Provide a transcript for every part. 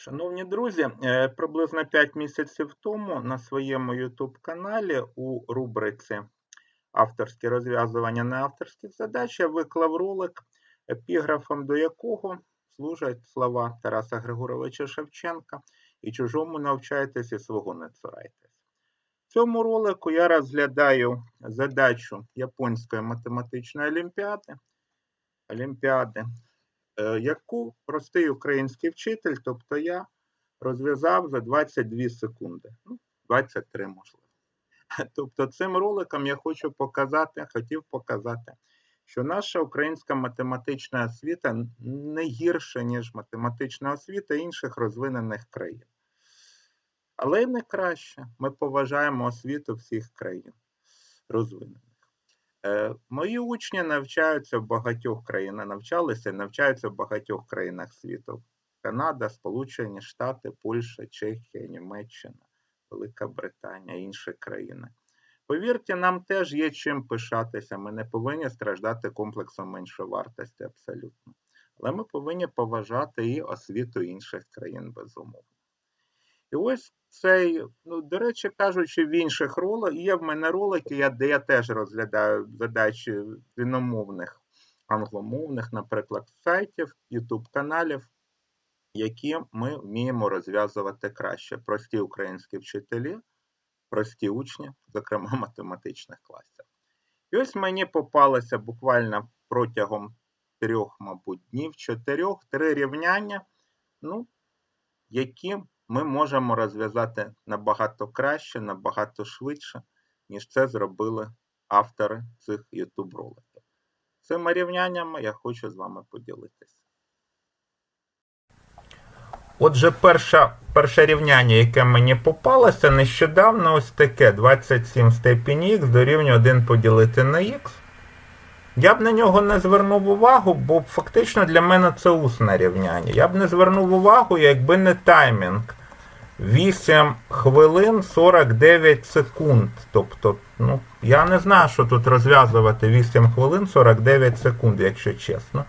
Шановні друзі, е, приблизно 5 місяців тому на своєму YouTube каналі у рубриці Авторські розв'язування неавторських задач я виклав ролик, епіграфом до якого служать слова Тараса Григоровича Шевченка і чужому навчайтесь і свого не цурайтесь. В цьому ролику я розглядаю задачу Японської математичної олімпіади, олімпіади яку простий український вчитель, тобто я, розв'язав за 22 секунди. Ну, 23 можливо. Тобто цим роликом я хочу показати, хотів показати, що наша українська математична освіта не гірша, ніж математична освіта інших розвинених країн. Але й не краще. Ми поважаємо освіту всіх країн розвинених. Е, Мої учні навчаються в багатьох країнах, навчалися навчаються в багатьох країнах світу. Канада, Сполучені Штати, Польща, Чехія, Німеччина, Велика Британія, інші країни. Повірте, нам теж є чим пишатися. Ми не повинні страждати комплексом меншовартості абсолютно. Але ми повинні поважати і освіту інших країн, безумовно. І ось цей, ну, до речі, кажучи, в інших роликах, є в мене ролики, де я теж розглядаю задачі іномовних, англомовних, наприклад, сайтів, YouTube каналів, які ми вміємо розв'язувати краще. Прості українські вчителі, прості учні, зокрема математичних класів. І ось мені попалося буквально протягом трьох, мабуть, днів, чотирьох, три рівняння, ну, які ми можемо розв'язати набагато краще, набагато швидше, ніж це зробили автори цих YouTube роликів. Цими рівняннями я хочу з вами поділитися. Отже, перша, перше рівняння, яке мені попалося, нещодавно ось таке 27 в степені х дорівнює 1 поділити на х. Я б на нього не звернув увагу, бо фактично для мене це усне рівняння. Я б не звернув увагу, якби не таймінг. 8 хвилин 49 секунд. Тобто, ну, я не знаю, що тут розв'язувати 8 хвилин 49 секунд, якщо чесно.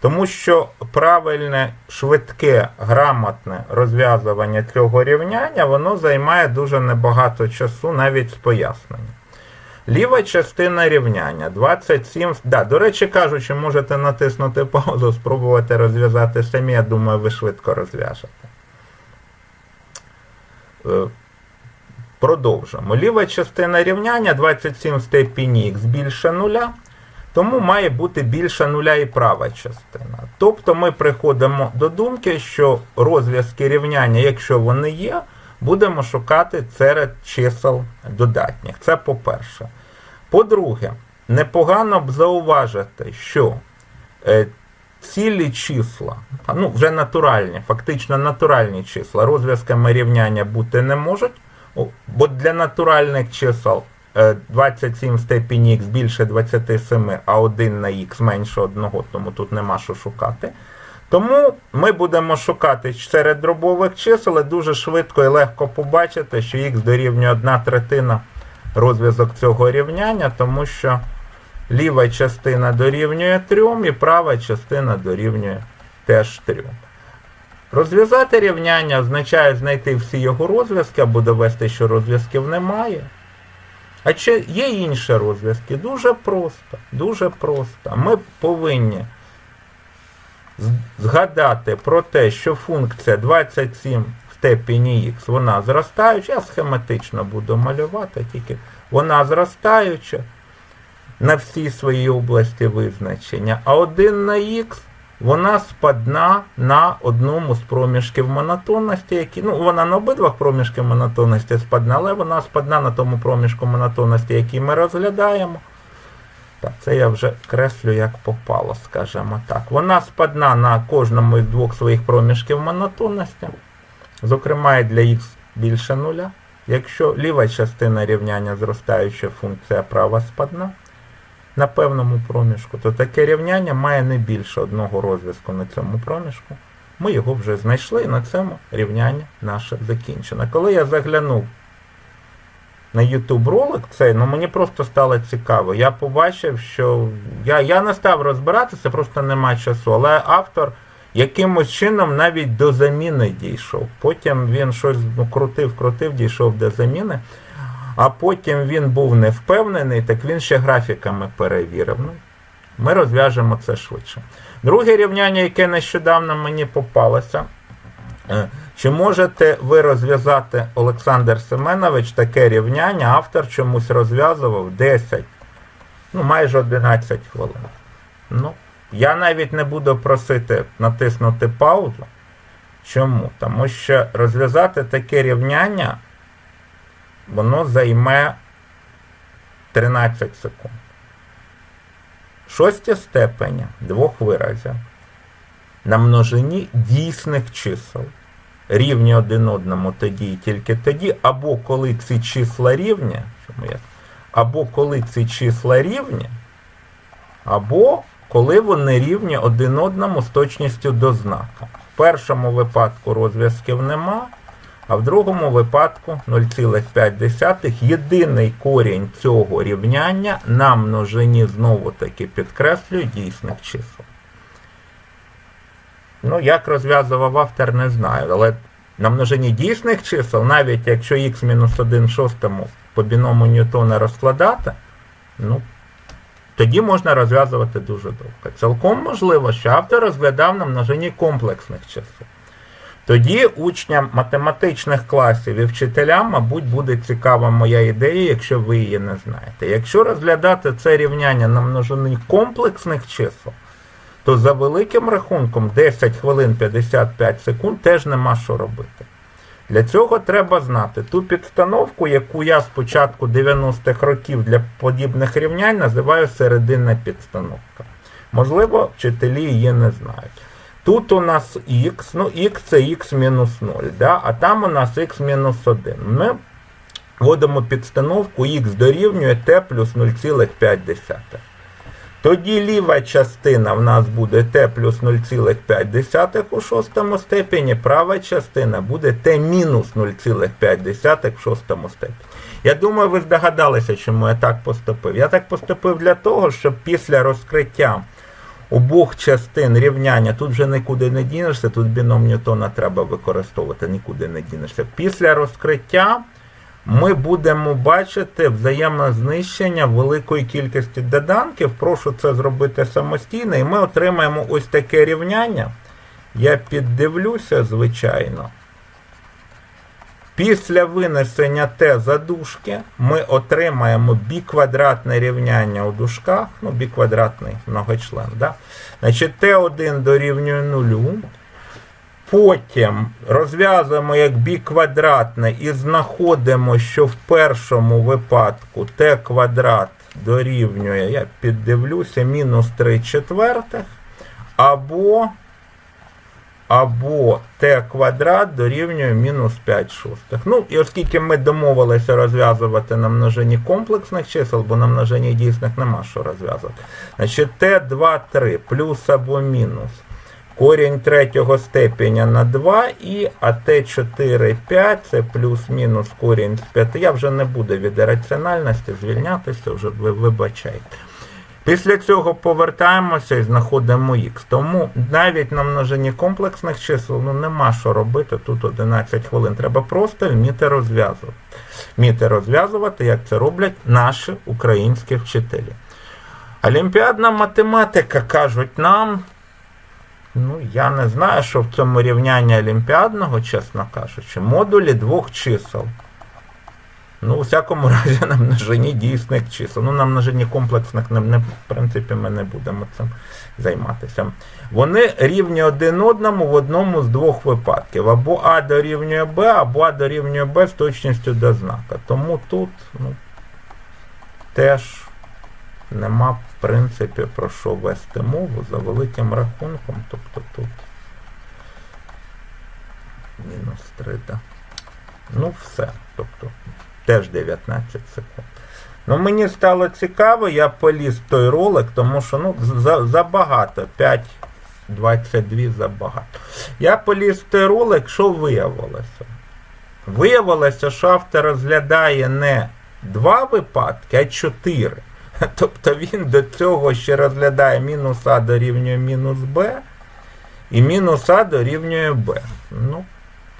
Тому що правильне, швидке, грамотне розв'язування цього рівняння, воно займає дуже небагато часу, навіть з поясненням. Ліва частина рівняння 27. Да, До речі кажучи, можете натиснути паузу, спробувати розв'язати самі. Я думаю, ви швидко розв'яжете. Е, Продовжимо. Ліва частина рівняння 27 в степені х більше нуля, тому має бути більше нуля і права частина. Тобто ми приходимо до думки, що розв'язки рівняння, якщо вони є, будемо шукати серед чисел додатніх. Це по-перше. По-друге, непогано б зауважити, що е, цілі числа, ну вже натуральні, фактично натуральні числа, розв'язками рівняння бути не можуть, бо для натуральних чисел 27 в степені х більше 27, а 1 на х менше 1, тому тут нема що шукати. Тому ми будемо шукати серед дробових чисел і дуже швидко і легко побачити, що х дорівнює 1 третина розв'язок цього рівняння, тому що ліва частина дорівнює 3 і права частина дорівнює теж 3. Розв'язати рівняння означає знайти всі його розв'язки або довести, що розв'язків немає. А чи є інші розв'язки? Дуже просто. Дуже просто. Ми повинні згадати про те, що функція 27 в степені х, вона зростаюча, я схематично буду малювати, тільки вона зростаюча на всій своїй області визначення, а 1 на х вона спадна на одному з проміжків монотонності, які, ну, вона на обидвах проміжків монотонності спадна, але вона спадна на тому проміжку монотонності, який ми розглядаємо. Так, це я вже креслю як попало, скажімо так. Вона спадна на кожному із двох своїх проміжків монотонності. Зокрема, і для х більше нуля. Якщо ліва частина рівняння зростаюча функція права спадна на певному проміжку, то таке рівняння має не більше одного розв'язку на цьому проміжку. Ми його вже знайшли і на цьому рівняння наше закінчено. Коли я заглянув на YouTube ролик цей, ну мені просто стало цікаво. Я побачив, що я я не став розбиратися, просто нема часу. Але автор якимось чином навіть до заміни дійшов. Потім він щось ну, крутив, крутив, дійшов до заміни. А потім він був не впевнений, так він ще графіками перевірив. Ну, ми розв'яжемо це швидше. Друге рівняння, яке нещодавно мені попалося. Е, Чи можете ви розв'язати, Олександр Семенович, таке рівняння? Автор чомусь розв'язував 10, ну майже 11 хвилин. Ну, я навіть не буду просити натиснути паузу. Чому? Тому що розв'язати таке рівняння воно займе 13 секунд. Шості степені двох виразів на множині дійсних чисел. Рівні один одному тоді і тільки тоді, або коли ці числа рівні, або коли ці числа рівні, або коли вони рівні один одному з точністю до знака. В першому випадку розв'язків нема, а в другому випадку 0,5. Єдиний корінь цього рівняння на множині знову таки підкреслюю дійсних чисел. Ну, як розв'язував автор, не знаю, але на множині дійсних чисел, навіть якщо х-1 шостому по біному Ньютона розкладати, ну, тоді можна розв'язувати дуже довго. Цілком можливо, що автор розглядав на множині комплексних чисел. Тоді учням математичних класів і вчителям, мабуть, буде цікава моя ідея, якщо ви її не знаєте. Якщо розглядати це рівняння на множині комплексних чисел, то за великим рахунком 10 хвилин 55 секунд теж нема що робити. Для цього треба знати ту підстановку, яку я з початку 90-х років для подібних рівнянь називаю серединна підстановка. Можливо, вчителі її не знають. Тут у нас х, ну х це х мінус 0, да? а там у нас х мінус 1. Ми вводимо підстановку х дорівнює t плюс 0,5. Тоді ліва частина в нас буде t плюс 0,5 у шостому степені, права частина буде t мінус 0,5 в шостому степені. Я думаю, ви здогадалися, чому я так поступив. Я так поступив для того, щоб після розкриття обох частин рівняння, тут вже нікуди не дінешся, тут біном Ньютона треба використовувати, нікуди не дінешся. Після розкриття ми будемо бачити взаємознищення великої кількості доданків. Прошу це зробити самостійно, і ми отримаємо ось таке рівняння. Я піддивлюся, звичайно. Після винесення t за дужки ми отримаємо біквадратне рівняння у дужках, ну, біквадратний многочлен. Да? Значить, t1 дорівнює 0. Потім розв'язуємо як біквадратне і знаходимо, що в першому випадку t квадрат дорівнює, я піддивлюся, мінус 3 четвертих, або або t квадрат дорівнює мінус 5 шостих. Ну, і оскільки ми домовилися розв'язувати на множині комплексних чисел, бо на множині дійсних нема що розв'язувати. Значить, t2, 3 плюс або мінус. Корінь третього степеня на 2 і а t4, 5 це плюс-мінус корінь з 5. Я вже не буду від раціональності звільнятися, вже ви вибачайте. Після цього повертаємося і знаходимо х. Тому навіть на множині комплексних чисел ну, нема що робити. Тут 11 хвилин. Треба просто вміти розв'язувати. Вміти розв'язувати, як це роблять наші українські вчителі. Олімпіадна математика кажуть нам. Ну, я не знаю, що в цьому рівнянні олімпіадного, чесно кажучи, модулі двох чисел. Ну, у всякому разі, на множині дійсних чисел. Ну, на множині комплексних, не, не, в принципі, ми не будемо цим займатися. Вони рівні один одному в одному з двох випадків. Або А дорівнює Б, або А дорівнює Б з точністю до знака. Тому тут ну, теж нема, в принципі, про що вести мову за великим рахунком. Тобто тут мінус 3, так. Ну, все. Тобто теж 19 секунд. Ну, мені стало цікаво, я поліз в той ролик, тому що ну, за, забагато. 5,22 забагато. Я поліз в той ролик, що виявилося? Виявилося, що автор розглядає не два випадки, а чотири. Тобто він до цього ще розглядає мінус А дорівнює мінус Б. І мінус А дорівнює Б. Ну,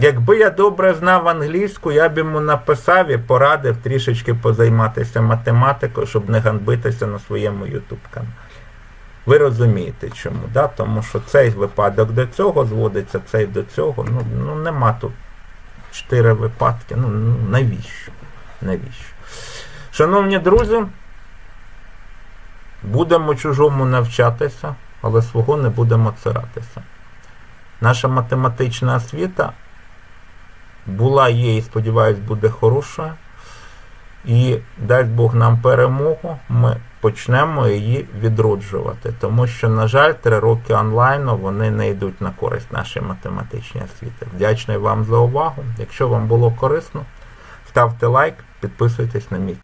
якби я добре знав англійську, я б йому написав і порадив трішечки позайматися математикою, щоб не ганбитися на своєму YouTube каналі. Ви розумієте чому, да? тому що цей випадок до цього зводиться, цей до цього. Ну, ну нема тут чотири випадки. Ну, ну навіщо? Навіщо? Шановні друзі, будемо чужому навчатися, але свого не будемо циратися. Наша математична освіта була, є і сподіваюсь, буде хороша. І дасть Бог нам перемогу, ми почнемо її відроджувати. Тому що, на жаль, три роки онлайну вони не йдуть на користь нашій математичній освіти. Вдячний вам за увагу. Якщо вам було корисно, ставте лайк, підписуйтесь на мій